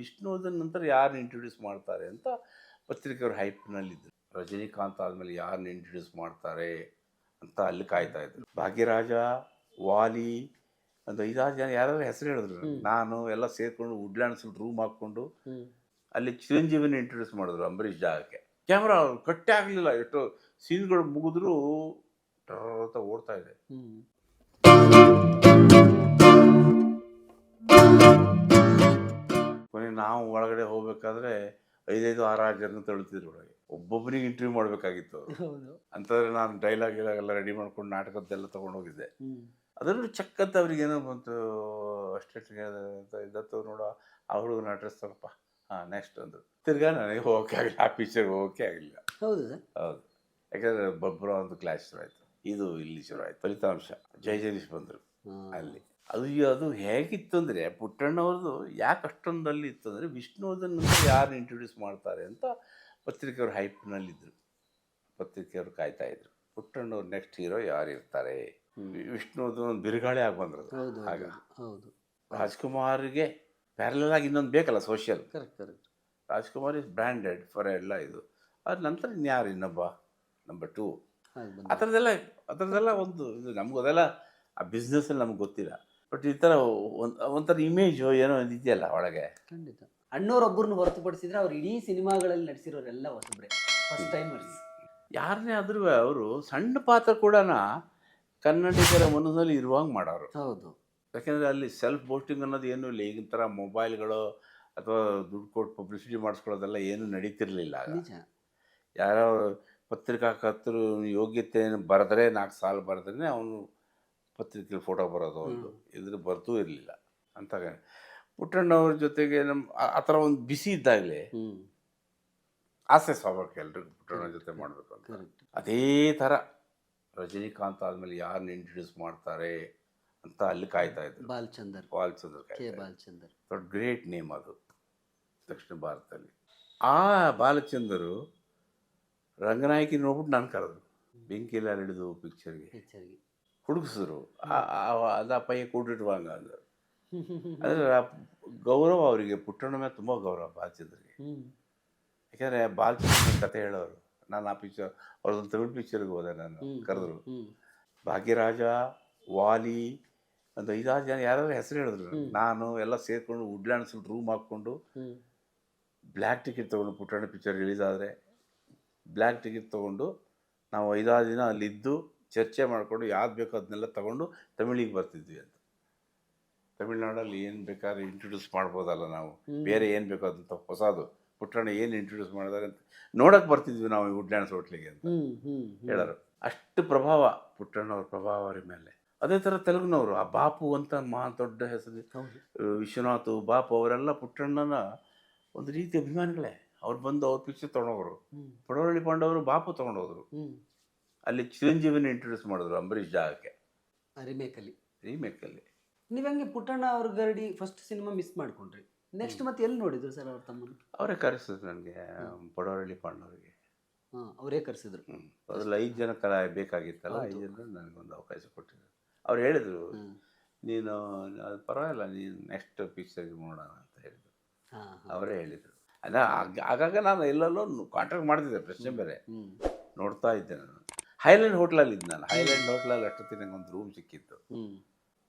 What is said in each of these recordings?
ವಿಷ್ಣುವರ್ಧನ್ ನಂತರ ಯಾರನ್ನ ಇಂಟ್ರೊಡ್ಯೂಸ್ ಮಾಡ್ತಾರೆ ಅಂತ ಪತ್ರಿಕೆಯವರು ಹೈಪ್ನಲ್ಲಿದ್ದರು ರಜನಿಕಾಂತ್ ಆದಮೇಲೆ ಯಾರನ್ನ ಇಂಟ್ರೊಡ್ಯೂಸ್ ಮಾಡ್ತಾರೆ ಅಂತ ಅಲ್ಲಿ ಕಾಯ್ತಾ ಇದ್ರು. ಭಾಗ್ಯರಾಜ ವಾಲಿ ಅಂತ ಐದಾರು ಜನ ಯಾರು ಹೆಸರು ಹೇಳಿದ್ರು. ನಾನು ಎಲ್ಲ ಸೇರ್ಕೊಂಡು ವುಡ್ಲ್ಯಾಂಡ್ಸ್ ರೂಮ್ ಹಾಕ್ಕೊಂಡು ಅಲ್ಲಿ ಚಿರಂಜೀವಿನ ಇಂಟ್ರೊಡ್ಯೂಸ್ ಮಾಡಿದ್ರು ಅಂಬರೀಷ್ ಜಾಗಕ್ಕೆ. ಕ್ಯಾಮ್ರಾ ಕಟ್ಟೆ ಆಗಲಿಲ್ಲ. ಎಷ್ಟು ಸೀನ್ಗಳು ಮುಗಿದ್ರು ಅಂತ ಓಡ್ತಾ ಇದೆ. ನಾವು ಒಳಗಡೆ ಹೋಗ್ಬೇಕಾದ್ರೆ ಐದೈದು ಆರಾರು ಜನ ತಳ್ತಿದ್ರು ಒಳಗೆ. ಒಬ್ಬೊಬ್ಬರಿಗೆ ಇಂಟರ್ವ್ಯೂ ಮಾಡಬೇಕಾಗಿತ್ತು ಅಂತಂದ್ರೆ ನಾನು ಡೈಲಾಗ್ ಎಲ್ಲ ರೆಡಿ ಮಾಡ್ಕೊಂಡು ನಾಟಕದ್ದೆಲ್ಲ ತೊಗೊಂಡು ಹೋಗಿದ್ದೆ ಅದನ್ನು ಚಕ್ ಅಂತ ಅವ್ರಿಗೆ ಏನೋ ಬಂತು ಅಷ್ಟೇ ಇದ್ದತ್ತು ನೋಡೋ ಆ ಹುಡುಗ ಅಡ್ರೆಸ್ ತಗಪ್ಪ. ಹಾಂ ನೆಕ್ಸ್ಟ್ ಅಂದರು. ತಿರ್ಗಾ ನನಗೆ ಹೋಗೋಕೆ ಆಗಲಿಲ್ಲ ಆ ಪಿಕ್ಚರ್ಗೆ ಹೋಗೋಕೆ ಆಗಲಿಲ್ಲ. ಹೌದು ಹೌದು. ಯಾಕಂದರೆ ಬೊಬ್ಬರ ಒಂದು ಕ್ಲಾಸ್ ಶುರು ಆಯಿತು. ಇದು ಇಲ್ಲಿ ಶುರು ಆಯಿತು. ಫಲಿತಾಂಶ. ಜೈ ಜಗದೀಶ್ ಬಂದರು ಅಲ್ಲಿ. ಅದು ಅದು ಹೇಗಿತ್ತು ಅಂದರೆ ಪುಟ್ಟಣ್ಣವ್ರದ್ದು ಯಾಕೆ ಅಷ್ಟೊಂದಲ್ಲಿ ಇತ್ತು ಅಂದರೆ ವಿಷ್ಣುವರ್ಧನ್ ಯಾರು ಇಂಟ್ರೊಡ್ಯೂಸ್ ಮಾಡ್ತಾರೆ ಅಂತ ಪತ್ರಿಕೆಯವರು ಹೈಪ್ನಲ್ಲಿದ್ದರು ಪತ್ರಿಕೆಯವರು ಕಾಯ್ತಾ ಇದ್ರು. ಪುಟ್ಟಣ್ಣವ್ರು ನೆಕ್ಸ್ಟ್ ಹೀರೋ ಯಾರು ಇರ್ತಾರೆ? ವಿಷ್ಣುವರ್ಧನ್ ಒಂದು ಬಿರುಗಾಳಿ ಆಗಿ ಬಂದ್ರದ್ದು ಹೌದು ಆಗ ಹೌದು. ರಾಜ್ಕುಮಾರ್ಗೆ ಪ್ಯಾರಲಲ್ ಆಗಿ ಇನ್ನೊಂದು ಬೇಕಲ್ಲ social correct correct Rajkumar is branded for ಎಲ್ಲ ಇದು. ಅದ್ರ ನಂತರ ಇನ್ಯಾರು ಇನ್ನೊಬ್ಬ? ನಂಬರ್ ಟೂ ಆ ಥರದ್ದೆಲ್ಲ ಆ ಥರದ್ದೆಲ್ಲ ಒಂದು ಇದು ನಮ್ಗೆ ಅದೆಲ್ಲ ಆ ಬಿಸ್ನೆಸ್ಸಲ್ಲಿ ನಮ್ಗೆ ಗೊತ್ತಿಲ್ಲ. ಬಟ್ ಈ ಥರ ಒಂದು ಒಂಥರ ಇಮೇಜ್ ಏನೋ ಒಂದು ಇದೆಯಲ್ಲ ಒಳಗೆ. ಖಂಡಿತ. ಅಣ್ಣವ್ರೊಬ್ಬರನ್ನ ಹೊರತುಪಡಿಸಿದ್ರೆ ಅವ್ರು ಇಡೀ ಸಿನಿಮಾಗಳಲ್ಲಿ ನಟಿಸಿರೋರೆಲ್ಲ ಹೊಸಬ್ರೆ. ಫಸ್ಟ್ ಟೈಮರ್ಸ್ ಯಾರನ್ನೇ ಆದ್ರೂ ಅವರು ಸಣ್ಣ ಪಾತ್ರ ಕೂಡ ಕನ್ನಡಿಗರ ಮನಸ್ಸಲ್ಲಿ ಇರುವಂಗೆ ಮಾಡೋರು. ಹೌದು. ಯಾಕೆಂದರೆ ಅಲ್ಲಿ ಸೆಲ್ಫ್ ಬೋಸ್ಟಿಂಗ್ ಅನ್ನೋದು ಏನೂ ಇಲ್ಲ. ಈಗಿನ ಥರ ಮೊಬೈಲ್ಗಳು ಅಥವಾ ದುಡ್ಡು ಕೊಟ್ಟು ಪಬ್ಲಿಸಿಟಿ ಮಾಡಿಸ್ಕೊಳ್ಳೋದೆಲ್ಲ ಏನೂ ನಡೀತಿರ್ಲಿಲ್ಲ ಯಾರೋ ಯಾರೋ ಪತ್ರಿಕಾಕರ್ತರು ಯೋಗ್ಯತೆಯನ್ನು ಬರೆದ್ರೆ ನಾಲ್ಕು ಸಾಲು ಬರೆದ್ರೆ ಅವನು ಪತ್ರಿಕೆಯಲ್ಲಿ ಫೋಟೋ ಬರೋದು ಒಂದು ಇದ್ರ ಬರ್ತೂ ಇರಲಿಲ್ಲ. ಅಂತ ಪುಟ್ಟಣ್ಣವ್ರ ಜೊತೆಗೆ ನಮ್ಮ ಆ- ಥರ ಒಂದು ಬಿಸಿ ಇದ್ದಾಗಲೇ ಆಸೆ ಸ್ವಾಭಾವಿಕ ಎಲ್ರಿಗೂ ಪುಟ್ಟಣ್ಣ ಜೊತೆ ಮಾಡಬೇಕು ಅಂತ. ಅದೇ ಥರ ರಜನಿಕಾಂತ್ ಆದಮೇಲೆ ಯಾರನ್ನ ಇಂಟ್ರೊಡ್ಯೂಸ್ ಮಾಡ್ತಾರೆ ಅಂತ ಅಲ್ಲಿ ಕಾಯ್ತಾ ಇದ್ದರು ಬಾಲ್ಚಂದರ್. ಬಾಲ್ಚಂದರ್ ಬಾಲ್ಚಂದರ್. ದೊಡ್ಡ ಗ್ರೇಟ್ ನೇಮ್ ಅದು ದಕ್ಷಿಣ ಭಾರತದಲ್ಲಿ. ಆ ಬಾಲಚಂದರು ರಂಗನಾಯಕಿ ನೋಡ್ಬಿಟ್ಟು ನಾನು ಕರೆದ್ರು. ಬೆಂಕಿಲ್ಲ ಹಿಡಿದು ಪಿಕ್ಚರ್ಗೆ ಪಿಕ್ಚರ್ಗೆ ಹುಡುಗಿಸಿದ್ರು ಅದ ಪೈ ಕೂಡಿಡುವಂಗ ಅಂದರು ಅಂದರೆ ಆ ಗೌರವ ಅವರಿಗೆ ಪುಟ್ಟಣ್ಣ ಮೇಲೆ ತುಂಬ ಗೌರವ ಬಾಲಚಂದ್ರಿಗೆ. ಯಾಕಂದರೆ ಬಾಲಚಂದ್ರ ಕತೆ ಹೇಳೋರು. ನಾನು ಆ ಪಿಕ್ಚರ್ ಅವ್ರದ್ದೊಂದು ತಮಿಳ್ ಪಿಕ್ಚರ್ಗೆ ಹೋದೆ ನಾನು ಕರೆದ್ರು. ಭಾಗ್ಯರಾಜ ವಾಲಿ ಒಂದು ಐದಾರು ಜನ ಯಾರಾದ್ರೂ ಹೆಸರು ಹೇಳಿದ್ರು ನಾನು ಎಲ್ಲ ಸೇರಿಕೊಂಡು ವುಡ್ಲ್ಯಾಂಡ್ಸ್ ರೂಮ್ ಹಾಕ್ಕೊಂಡು ಬ್ಲ್ಯಾಕ್ ಟಿಕೆಟ್ ತೊಗೊಂಡು ಪುಟ್ಟಣ್ಣ ಪಿಕ್ಚರ್ ರಿಲೀಸ್ ಆದರೆ ಬ್ಲ್ಯಾಕ್ ಟಿಕೆಟ್ ತೊಗೊಂಡು ನಾವು ಐದಾರು ದಿನ ಅಲ್ಲಿದ್ದು ಚರ್ಚೆ ಮಾಡಿಕೊಂಡು ಯಾವ್ದು ಬೇಕೋ ಅದನ್ನೆಲ್ಲ ತಗೊಂಡು ತಮಿಳಿಗೆ ಬರ್ತಿದ್ವಿ ಅಂತ. ತಮಿಳ್ನಾಡಲ್ಲಿ ಏನು ಬೇಕಾದ್ರೆ ಇಂಟ್ರೊಡ್ಯೂಸ್ ಮಾಡ್ಬೋದಲ್ಲ ನಾವು. ಬೇರೆ ಏನು ಬೇಕೋ ಅದಂತ ಹೊಸದು. ಪುಟ್ಟಣ ಏನು ಇಂಟ್ರೊಡ್ಯೂಸ್ ಮಾಡಿದಾರೆ ಅಂತ. ನೋಡೋಕೆ ಬರ್ತಿದ್ವಿ ನಾವು ವುಡ್ಲ್ಯಾಂಡ್ಸ್ ಹೋಟ್ಲಿಗೆ ಅಂತ. ಹೇಳೋರು. ಅಷ್ಟು ಪ್ರಭಾವ ಪುಟ್ಟಣ್ಣವ್ರ ಪ್ರಭಾವ ಅವ್ರ ಮೇಲೆ. ಅದೇ ಥರ ತೆಲುಗುನವರು. ಆ ಬಾಪು ಅಂತ ಮಹಾ ದೊಡ್ಡ ಹೆಸರು. ವಿಶ್ವನಾಥ್ ಬಾಪು ಅವರೆಲ್ಲ ಪುಟ್ಟಣ್ಣನ ಒಂದು ರೀತಿ ಅಭಿಮಾನಿಗಳೇ. ಅವ್ರು ಬಂದು ಅವ್ರ ಪಿಕ್ಚರ್ ತೊಗೊಂಡೋಗ್ರು ಪಡವಳ್ಳಿ ಪಾಂಡವರು ಬಾಪು ತೊಗೊಂಡೋದ್ರು. ಅಲ್ಲಿ ಚಿರಂಜೀವಿನ ಇಂಟ್ರೊಡ್ಯೂಸ್ ಮಾಡಿದ್ರು ಅಂಬರೀಷ್ ಜಾಗಕ್ಕೆ. ರಿಮೇಕಲ್ಲಿ ರೀಮೇಕಲ್ಲಿ ನೀವು ಹಂಗೆ ಪುಟ್ಟಣ್ಣ ಅವ್ರ ಗರಡಿ ಫಸ್ಟ್ ಸಿನಿಮಾ ಮಿಸ್ ಮಾಡ್ಕೊಂಡ್ರಿ? ನೆಕ್ಸ್ಟ್ ಮತ್ತೆ ಎಲ್ಲಿ ನೋಡಿದ್ರು ಸರ್ ಅವ್ರ ತಮ್ಮ ಅವರೇ ಕರೆಸಿದ್ರು ನನಗೆ ಪಡವಳ್ಳಿ ಪಾಂಡವರಿಗೆ. ಹಾಂ ಅವರೇ ಕರೆಸಿದ್ರು. ಹ್ಞೂ ಅದ್ರಲ್ಲಿ ಐದು ಜನ ಕಲ ಬೇಕಾಗಿತ್ತಲ್ಲ ಐದು ಜನ ನನಗೊಂದು ಅವಕಾಶ ಕೊಟ್ಟಿದ್ರು. ಅವ್ರು ಹೇಳಿದರು ನೀನು ಅದು ಪರವಾಗಿಲ್ಲ ನೀನು ನೆಕ್ಸ್ಟ್ ಪಿಕ್ಚರ್ಗೆ ನೋಡೋಣ ಅಂತ ಹೇಳಿದ್ರು. ಹಾ. ಅವರೇ ಹೇಳಿದರು. ಅದ ಆಗ- ಆಗಾಗ ನಾನು ಎಲ್ಲೆಲ್ಲೋ ಕಾಂಟ್ಯಾಕ್ಟ್ ಮಾಡ್ತಿದ್ದೆ ಪ್ರಶ್ನೆ ಬೇರೆ. ಹ್ಮ್. ನೋಡ್ತಾ ಇದ್ದೆ ನಾನು. ಹೈಲ್ಯಾಂಡ್ ಹೋಟ್ಲಲ್ಲಿ ಇದ್ನಲ್ಲ ಹೈಲ್ಯಾಂಡ್ ಹೋಟ್ಲಲ್ಲಿ ಅಷ್ಟೊತ್ತಿಗೆ ನಂಗೆ ಒಂದು ರೂಮ್ ಸಿಕ್ಕಿತ್ತು.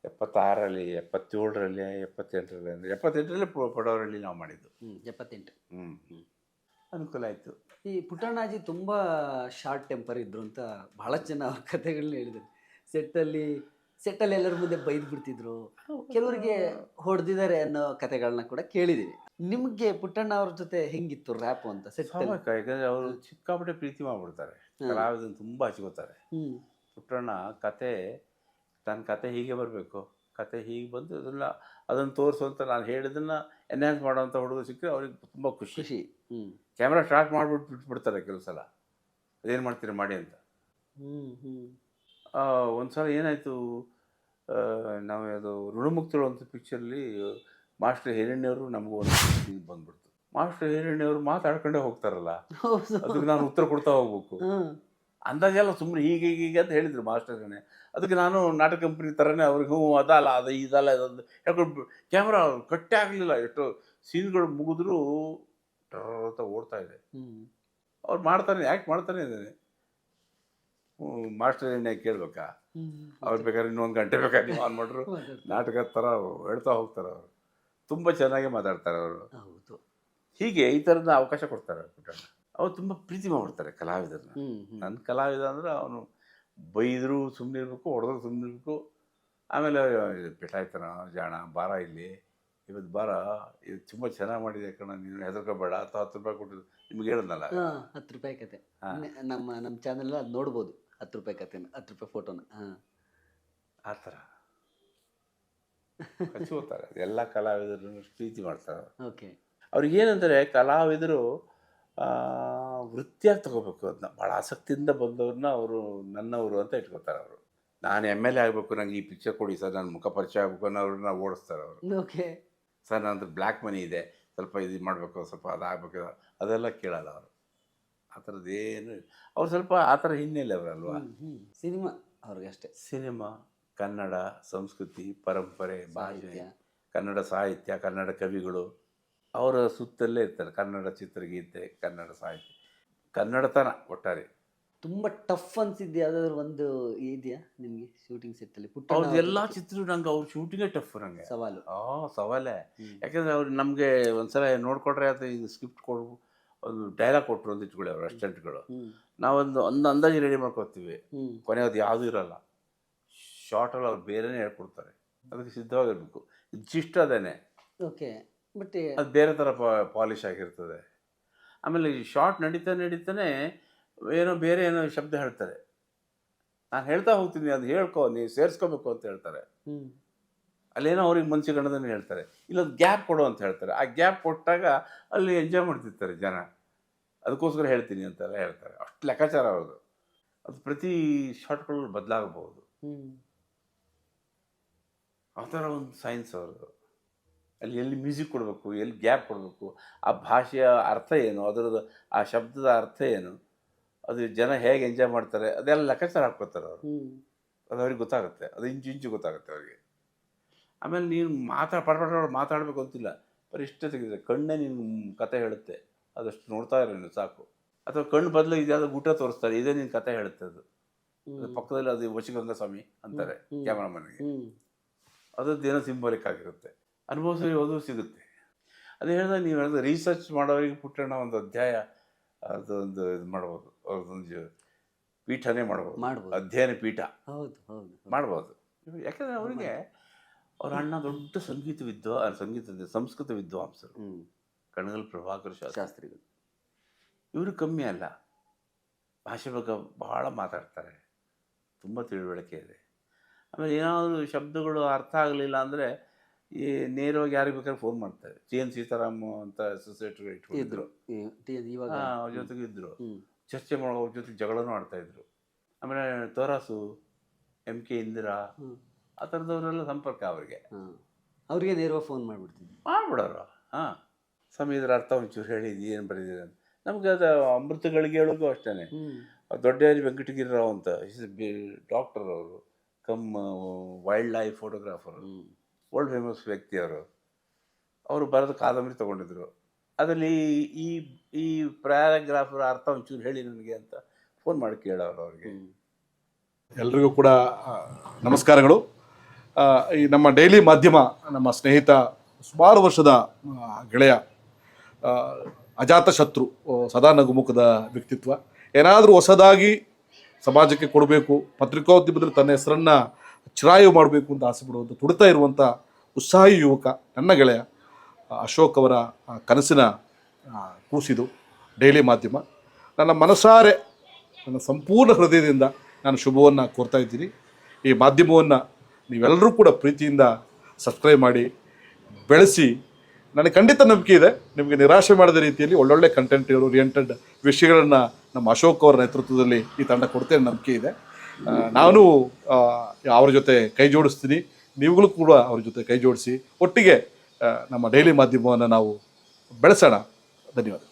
ಎಪ್ಪತ್ತಾರಲ್ಲಿ ಎಪ್ಪತ್ತಾರರಲ್ಲಿ ಎಪ್ಪತ್ತೇಳರಲ್ಲಿ ಎಪ್ಪತ್ತೆಂಟರಲ್ಲಿ ಅಂದರೆ ಎಪ್ಪತ್ತೆಂಟರಲ್ಲಿ ಪಡೋರಲ್ಲಿ ನಾವು ಮಾಡಿದ್ದು. ಎಪ್ಪತ್ತೆಂಟು. ಹ್ಞೂ ಹ್ಞೂ ಅನುಕೂಲ ಆಯಿತು. ಈ ಪುಟ್ಟಣ್ಣಾಜಿ ತುಂಬ ಶಾರ್ಟ್ ಟೆಂಪರ್ ಇದ್ರು ಅಂತ ಭಾಳ ಜನ ಅವ್ರ ಕಥೆಗಳನ್ನ ಹೇಳಿದ್ದಾರೆ ಸೆಟ್ಟಲ್ಲಿ ಸೆಟ್ಟಲ್ಲಿ ಎಲ್ಲರ ಮುಂದೆ ಬೈದು ಬಿಡ್ತಿದ್ರು. ಕೆಲವರಿಗೆ ಹೊಡೆದಿದ್ದಾರೆ ಅನ್ನೋ ಕಥೆಗಳನ್ನ ಕೂಡ ಕೇಳಿದೀವಿ. ನಿಮ್ಗೆ ಪುಟ್ಟಣ್ಣ ಅವ್ರ ಜೊತೆ ಹೆಂಗಿತ್ತು ರ್ಯಾಪ್ ಅಂತ ಸೆಟ್ ಸ್ವಾಭಾವಿಕ ಯಾಕಂದರೆ ಅವರು ಸಿಕ್ಕಾಪಟ್ಟೆ ಪ್ರೀತಿ ಮಾಡ್ಬಿಡ್ತಾರೆ. ಕಲಾವಿದನ್ ತುಂಬಾ ಹಚ್ಕೋತಾರೆ. ಪುಟ್ಟಣ್ಣ ಕತೆ ತನ್ನ ಕತೆ ಹೀಗೆ ಬರಬೇಕು. ಕತೆ ಹೀಗೆ ಬಂದು ಅದನ್ನ ಅದನ್ನು ತೋರಿಸುವಂತ ನಾನು ಹೇಳಿದನ್ನ ಎನ್ಹಾನ್ಸ್ ಮಾಡೋವಂಥ ಹುಡುಗ ಸಿಕ್ಕರೆ ಅವ್ರಿಗೆ ತುಂಬ ಖುಷಿ. ಖುಷಿ. ಹ್ಮ್. ಕ್ಯಾಮ್ರಾ ಸ್ಟಾರ್ಟ್ ಮಾಡಿಬಿಟ್ಟು ಬಿಟ್ಬಿಡ್ತಾರೆ ಕೆಲವು ಸಲ. ಅದೇನು ಮಾಡ್ತೀರಿ ಮಾಡಿ ಅಂತ. ಒಂದ್ಸಲ ಏನಾಯ್ತು ಒಂದು ಸಲ ಏನಾಯಿತು ನಾವು ಅದು ಋಣಮುಕ್ತಳು ಅಂತ ಪಿಕ್ಚರ್ಲಿ ಮಾಸ್ಟರ್ ಹಿರಣ್ಯವರು ನಮಗೂ ಒಂದು ಸೀನ್ ಬಂದ್ಬಿಡ್ತು. ಮಾಸ್ಟರ್ ಹಿರಣ್ಯವರು ಮಾತಾಡ್ಕೊಂಡೇ ಹೋಗ್ತಾರಲ್ಲ? ಅದಕ್ಕೆ ನಾನು ಉತ್ತರ ಕೊಡ್ತಾ ಹೋಗ್ಬೇಕು. ಅಂದಾಗೆಲ್ಲ ಅಂದಾಜೆಲ್ಲ ಸುಮ್ಮನೆ ಹೀಗೆ ಹೀಗೆ ಅಂತ ಹೇಳಿದ್ರು ಮಾಸ್ಟರ್ನೇ ಅದಕ್ಕೆ ನಾನು ನಾಟಕ ಕಂಪ್ನಿ ಥರನೇ ಅವ್ರಿಗೆ ಹ್ಞೂ ಅದಲ್ಲ ಅದು ಇದಲ್ಲ ಇದೊಂದು ಹೇಳ್ಕೊಂಡು ಕ್ಯಾಮ್ರಾ ಕಟ್ಟೆ ಆಗಲಿಲ್ಲ. ಎಷ್ಟು ಸೀನ್ಗಳು ಮುಗಿದ್ರು ಅಂತ ಓಡ್ತಾ ಇದೆ. ಅವ್ರು ಮಾಡ್ತಾನೆ ಆ್ಯಕ್ಟ್ ಮಾಡ್ತಾನೆ ಇದ್ದಾನೆ ಮಾಸ್ಟರ್ ಎಣ್ಣೆ ಕೇಳ್ಬೇಕಾ? ಅವ್ರು ಬೇಕಾದ್ರೆ ಇನ್ನೊಂದು ಗಂಟೆ ಬೇಕಾದ್ರೆ ನೀವು ಆನ್ ಮಾಡ್ರು ನಾಟಕ ಥರ ಹೇಳ್ತಾ ಹೋಗ್ತಾರೆ ಅವರು. ತುಂಬ ಚೆನ್ನಾಗಿ ಮಾತಾಡ್ತಾರೆ ಅವರು. ಹೌದು. ಹೀಗೆ ಈ ಥರದ ಅವಕಾಶ ಕೊಡ್ತಾರೆ ಪುಟ್ಟಣ್ಣ ಅವ್ರು ತುಂಬ ಪ್ರೀತಿ ಮಾಡ್ತಾರೆ ಕಲಾವಿದರನ್ನ. ನನ್ನ ಕಲಾವಿದ ಅಂದರೆ ಅವನು ಬೈದರೂ ಸುಮ್ಮನೆ ಇರಬೇಕು ಹೊಡೆದ್ರು ಸುಮ್ಮನೆ ಇರಬೇಕು. ಆಮೇಲೆ ಪೆಟ್ಟಾಯ್ತಾನ ಜಾಣ ಬಾರ ಇಲ್ಲಿ. ಇವತ್ತು ಬಾರ ಇದು ತುಂಬ ಚೆನ್ನಾಗಿ ಮಾಡಿದೆ ಕಣ ನೀನು ಹೆದರ್ಕೋಬೇಡ ಅಥವಾ ಹತ್ತು ರೂಪಾಯಿ ಕೊಟ್ಟು ನಿಮ್ಗೆ ಹೇಳಿದ್ನಲ್ಲ? ಹಾ, ಹತ್ತು ರೂಪಾಯಿ ಕತೆ. ನಮ್ಮ ನಮ್ಮ ಚಾನೆಲ್ ಅದು ನೋಡ್ಬೋದು ಹತ್ತು ರೂಪಾಯಿ ಕತೆನ ಹತ್ತು ರೂಪಾಯಿ ಫೋಟೋನ ಹಾಂ. ಆ ಥರ. ಹಚ್ಕೋತಾರೆ ಎಲ್ಲ ಕಲಾವಿದರನ್ನು ಪ್ರೀತಿ ಮಾಡ್ತಾರೆ ಓಕೆ. ಅವ್ರಿಗೆ ಏನಂದರೆ ಕಲಾವಿದರು ವೃತ್ತಿಯಾಗಿ ತಗೋಬೇಕು ಅದನ್ನ ಭಾಳ ಆಸಕ್ತಿಯಿಂದ ಬಂದವ್ರನ್ನ ಅವರು ನನ್ನವರು ಅಂತ ಇಟ್ಕೋತಾರೆ ಅವರು. ನಾನು ಎಂ ಎಲ್ ಎ ಆಗಬೇಕು ನಂಗೆ ಈ ಪಿಕ್ಚರ್ ಕೊಡಿ ಸರ್ ನನ್ನ ಮುಖ ಪರಿಚಯ ಆಗಬೇಕು ಅನ್ನೋರನ್ನ ಓಡಿಸ್ತಾರೆ ಅವರು. ಓಕೆ. ಸರ್ ನಂದು ಬ್ಲ್ಯಾಕ್ ಮನಿ ಇದೆ ಸ್ವಲ್ಪ ಇದು ಮಾಡಬೇಕು ಸ್ವಲ್ಪ ಅದಾಗಬೇಕು ಅದೆಲ್ಲ ಕೇಳಲ್ಲ ಅವರು. ಆ ಥರದ್ದು ಏನು ಅವ್ರು ಸ್ವಲ್ಪ ಆ ಥರ ಹಿನ್ನೆಲೆ ಅವರಲ್ವಾ? ಸಿನಿಮಾ ಅವ್ರಿಗಷ್ಟೇ. ಸಿನಿಮಾ. ಕನ್ನಡ ಸಂಸ್ಕೃತಿ ಪರಂಪರೆ ಭಾಷೆ ಕನ್ನಡ ಸಾಹಿತ್ಯ ಕನ್ನಡ ಕವಿಗಳು ಅವರ ಸುತ್ತಲ್ಲೇ ಇರ್ತಾರೆ. ಕನ್ನಡ ಚಿತ್ರಗೀತೆ ಕನ್ನಡ ಸಾಹಿತ್ಯ. ಕನ್ನಡತನ ಒಟ್ಟಾರೆ. ತುಂಬ ಟಫ್ ಅನ್ಸಿದ್ದು ಯಾವ್ದಾದ್ರು ಒಂದು ಇದೆಯಾ ನಿಮಗೆ ಶೂಟಿಂಗ್ ಸೆಟ್ ಅಲ್ಲಿ? ಪುಟ್ಟ ಅವ್ರದ್ದು ಎಲ್ಲ ಚಿತ್ರ ನಂಗೆ ಅವ್ರ ಶೂಟಿಂಗೇ ಟಫ್ ನಂಗೆ. ಸವಾಲು. ಆ ಸವಾಲೇ. ಯಾಕಂದ್ರೆ ಅವ್ರು ನಮಗೆ ಒಂದ್ಸಲ ನೋಡ್ಕೊಟ್ರೆ ಅಥವಾ ಇದು ಸ್ಕ್ರಿಪ್ಟ್ ಕೊಡು ಒಂದು ಡೈಲಾಗ್ ಕೊಟ್ಟರು ಅಂತ ಇಟ್ಕೊಳ್ಳಿ ಅವ್ರು ಅಸಿಸ್ಟೆಂಟ್ಗಳು ಹ್ಮ್. ನಾವೊಂದು ಒಂದು ಅಂದಾಜು ರೆಡಿ ಮಾಡ್ಕೊತೀವಿ. ಕೊನೆಯದು ಕೊನೆ ಅದು ಯಾವುದೂ ಇರಲ್ಲ. ಶಾರ್ಟಲ್ಲಿ ಅವ್ರು ಬೇರೆನೇ ಹೇಳ್ಕೊಡ್ತಾರೆ. ಅದಕ್ಕೆ ಸಿದ್ಧವಾಗಿರ್ಬೇಕು. ಜಿಸ್ಟ್ ಅದೇನೆ. ಓಕೆ ಬಟ್ ಅದು ಬೇರೆ ಥರ ಪಾಲಿಶ್ ಆಗಿರ್ತದೆ. ಆಮೇಲೆ ಈ ಶಾರ್ಟ್ ನಡೀತಾ ನಡೀತಾನೆ ಏನೋ ಬೇರೆ ಏನೋ ಶಬ್ದ ಹೇಳ್ತಾರೆ. ನಾನು ಹೇಳ್ತಾ ಹೋಗ್ತೀನಿ ಅದು ಹೇಳ್ಕೊ ನೀವು ಸೇರಿಸ್ಕೋಬೇಕು ಅಂತ ಹೇಳ್ತಾರೆ. ಅಲ್ಲೇನೋ ಅವ್ರಿಗೆ ಮನ್ಸಿಗೆ ಗಣದನ್ನು ಹೇಳ್ತಾರೆ. ಇಲ್ಲೊಂದು ಗ್ಯಾಪ್ ಕೊಡು ಅಂತ ಹೇಳ್ತಾರೆ. ಆ ಗ್ಯಾಪ್ ಕೊಟ್ಟಾಗ ಅಲ್ಲಿ ಎಂಜಾಯ್ ಮಾಡ್ತಿರ್ತಾರೆ ಜನ. ಅದಕ್ಕೋಸ್ಕರ ಹೇಳ್ತೀನಿ ಅಂತೆಲ್ಲ ಹೇಳ್ತಾರೆ. ಅಷ್ಟು ಲೆಕ್ಕಾಚಾರ ಅವ್ರದ್ದು. ಅದು ಪ್ರತಿ ಶಾರ್ಟ್ಗಳು ಬದಲಾಗಬಹುದು. ಆ ಥರ ಒಂದು ಸೈನ್ಸ್ ಅವ್ರದ್ದು. ಅಲ್ಲಿ ಎಲ್ಲಿ ಮ್ಯೂಸಿಕ್ ಕೊಡಬೇಕು ಎಲ್ಲಿ ಗ್ಯಾಪ್ ಕೊಡಬೇಕು ಆ ಭಾಷೆಯ ಅರ್ಥ ಏನು ಅದರದ್ದು ಆ ಶಬ್ದದ ಅರ್ಥ ಏನು ಅದು ಜನ ಹೇಗೆ ಎಂಜಾಯ್ ಮಾಡ್ತಾರೆ ಅದೆಲ್ಲ ಲೆಕ್ಕಾಚಾರ ಹಾಕ್ಕೋತಾರೆ ಅವರು. ಅದು ಅವ್ರಿಗೆ ಗೊತ್ತಾಗುತ್ತೆ ಅದು ಇಂಚು ಇಂಚು ಗೊತ್ತಾಗುತ್ತೆ ಅವ್ರಿಗೆ. ಆಮೇಲೆ ನೀನು ಮಾತಾಡ ಪಡಪಡ ಮಾತಾಡಬೇಕು ಅಂತಿಲ್ಲ ಬರೀ ಇಷ್ಟೇ ತೆಗೆದ್ರೆ ಕಣ್ಣೇ ನಿನ್ನ ಕತೆ ಹೇಳುತ್ತೆ ಅದಷ್ಟು ನೋಡ್ತಾ ಇರೋ ನೀನು ಸಾಕು. ಅಥವಾ ಕಣ್ಣು ಬದಲು ಇದ್ಯಾವುದೋ ಊಟ ತೋರಿಸ್ತಾರೆ ಇದೇ ನಿನ್ನ ಕತೆ ಹೇಳುತ್ತೆ ಅದು. ಪಕ್ಕದಲ್ಲಿ ಅದು ವಶಗಂಗಾ ಸ್ವಾಮಿ ಅಂತಾರೆ ಕ್ಯಾಮ್ರಾಮನ್ಗೆ. ಅದರದ್ದೇನೋ ಸಿಂಬಲಿಕ್ ಆಗಿರುತ್ತೆ. ಅನುಭವಿಸಿ ಅದು ಸಿಗುತ್ತೆ. ಅದು ಹೇಳಿದಾಗ ನೀವು ಹೇಳಿದ್ರೆ ರಿಸರ್ಚ್ ಮಾಡೋರಿಗೆ ಪುಟ್ಟಣ್ಣ ಒಂದು ಅಧ್ಯಾಯ ಅದೊಂದು ಇದು ಮಾಡ್ಬೋದು. ಅವ್ರದ್ದೊಂದು ಪೀಠನೇ ಮಾಡ್ಬೋದು. ಮಾಡ್ಬೋದು. ಅಧ್ಯಯನ ಪೀಠ. ಹೌದು ಹೌದು. ಮಾಡ್ಬೋದು. ಯಾಕಂದರೆ ಅವರಿಗೆ ಅವ್ರ ಅಣ್ಣ ದೊಡ್ಡ ಸಂಗೀತ ವಿದ್ವಾ ಸಂಗೀತದ ಸಂಸ್ಕೃತ ವಿದ್ವಾಂಸರು. ಕಣಗಲ್ ಪ್ರಭಾಕರ್ ಶಾಸ್ತ್ರಿ. ಶಾಸ್ತ್ರಿಗಳು. ಇವರು ಕಮ್ಮಿ ಅಲ್ಲ. ಭಾಷೆ ಬಗ್ಗೆ ಬಹಳ ಮಾತಾಡ್ತಾರೆ. ತುಂಬ ತಿಳುವಳಿಕೆ ಇದೆ. ಆಮೇಲೆ ಏನಾದರೂ ಶಬ್ದಗಳು ಅರ್ಥ ಆಗಲಿಲ್ಲ ಅಂದರೆ ಈ ನೇರವಾಗಿ ಯಾರಿಗೆ ಬೇಕಾದ್ರೆ ಫೋನ್ ಮಾಡ್ತಾರೆ. ಟಿ ಎನ್ ಸೀತಾರಾಮ್ ಅಂತ ಸೊಸೈಟಿ ಇದ್ರು. ಇಟ್ಕೊಂಡಿದ್ರು ಇವಾಗ ಅವ್ರ ಜೊತೆಗೆ ಇದ್ರು. ಚರ್ಚೆ ಮಾಡೋ ಅವ್ರ ಜೊತೆಗೆ ಜಗಳನೂ ಆಡ್ತಾ ಇದ್ರು. ಆಮೇಲೆ ತೋರಾಸು ಎಂ ಕೆ ಇಂದಿರಾ ಆ ಥರದವರೆಲ್ಲ ಸಂಪರ್ಕ ಅವರಿಗೆ. ಅವ್ರಿಗೆ ನೇರವಾಗಿ ಫೋನ್ ಮಾಡಿಬಿಡ್ತೀನಿ ಮಾಡ್ಬಿಡೋರು. ಹಾಂ. ಸ್ವಾಮಿ ಇದರ ಅರ್ಥ ಒಂಚೂರು ಹೇಳಿದ್ದು ಏನು ಬರೆದಿದೆ ಅಂತ. ನಮ್ಗೆ ಅದು ಅಮೃತಗಳಿಗೆ ಹೇಳೋದು ಅಷ್ಟೇ ದೊಡ್ಡ ವೆಂಕಟಗಿರಿರಾವ್ ಅಂತ ಡಾಕ್ಟರ್ ಅವರು. Cum wildlife photographer world famous ವ್ಯಕ್ತಿ ಅವರು ಅವರು ಬರೆದ ಕಾದಂಬರಿ ತೊಗೊಂಡಿದ್ರು. ಅದರಲ್ಲಿ ಈ ಈ ಪ್ಯಾರಾಗ್ರಾಫರ್ ಅರ್ಥ ಒಂಚೂರು ಹೇಳಿ ನನಗೆ ಅಂತ ಫೋನ್ ಮಾಡಿ ಕೇಳೋರು ಅವ್ರಿಗೆ. ಎಲ್ರಿಗೂ ಕೂಡ ನಮಸ್ಕಾರಗಳು. ಈ ನಮ್ಮ ಡೈಲಿ ಮಾಧ್ಯಮ ನಮ್ಮ ಸ್ನೇಹಿತ ಸುಮಾರು ವರ್ಷದ ಗೆಳೆಯ ಅಜಾತ ಶತ್ರು ಸದಾ ನಗುಮುಖದ ವ್ಯಕ್ತಿತ್ವ. ಏನಾದರೂ ಹೊಸದಾಗಿ ಸಮಾಜಕ್ಕೆ ಕೊಡಬೇಕು, ಪತ್ರಿಕೋದ್ಯಮದಲ್ಲಿ ತನ್ನ ಹೆಸರನ್ನು ಚಿರಾಯು ಮಾಡಬೇಕು ಅಂತ ಆಸೆ ಪಡುವಂಥ ತುಡಿತಾ ಇರುವಂಥ ಉತ್ಸಾಹಿ ಯುವಕ ನನ್ನ ಗೆಳೆಯ ಅಶೋಕ್ ಅವರ ಕನಸಿನ ಕೂಸಿದು ಡೈಲಿ ಮಾಧ್ಯಮ. ನನ್ನ ಮನಸಾರೆ, ನನ್ನ ಸಂಪೂರ್ಣ ಹೃದಯದಿಂದ ನಾನು ಶುಭವನ್ನು ಕೋರ್ತಾ ಇದ್ದೀನಿ. ಈ ಮಾಧ್ಯಮವನ್ನು ನೀವೆಲ್ಲರೂ ಕೂಡ ಪ್ರೀತಿಯಿಂದ ಸಬ್ಸ್ಕ್ರೈಬ್ ಮಾಡಿ, ಬೆಳೆಸಿ. ನನಗೆ ಖಂಡಿತ ನಂಬಿಕೆ ಇದೆ. ನಿಮಗೆ ನಿರಾಶೆ ಮಾಡಿದ ರೀತಿಯಲ್ಲಿ ಒಳ್ಳೊಳ್ಳೆ ಕಂಟೆಂಟ್ ಓರಿಯೆಂಟೆಡ್ ವಿಷಯಗಳನ್ನು ನಮ್ಮ ಅಶೋಕ್ ಅವರ ನೇತೃತ್ವದಲ್ಲಿ ಈ ತಂಡ ಕೊಡ್ತೇನೆ ನಂಬಿಕೆ ಇದೆ. ನಾನು ಅವ್ರ ಜೊತೆ ಕೈ ಜೋಡಿಸ್ತೀನಿ. ನೀವುಗಳು ಕೂಡ ಅವ್ರ ಜೊತೆ ಕೈ ಜೋಡಿಸಿ ಒಟ್ಟಿಗೆ ನಮ್ಮ ಡೈಲಿ ಮಾಧ್ಯಮವನ್ನು ನಾವು ಬೆಳೆಸೋಣ. ಧನ್ಯವಾದ.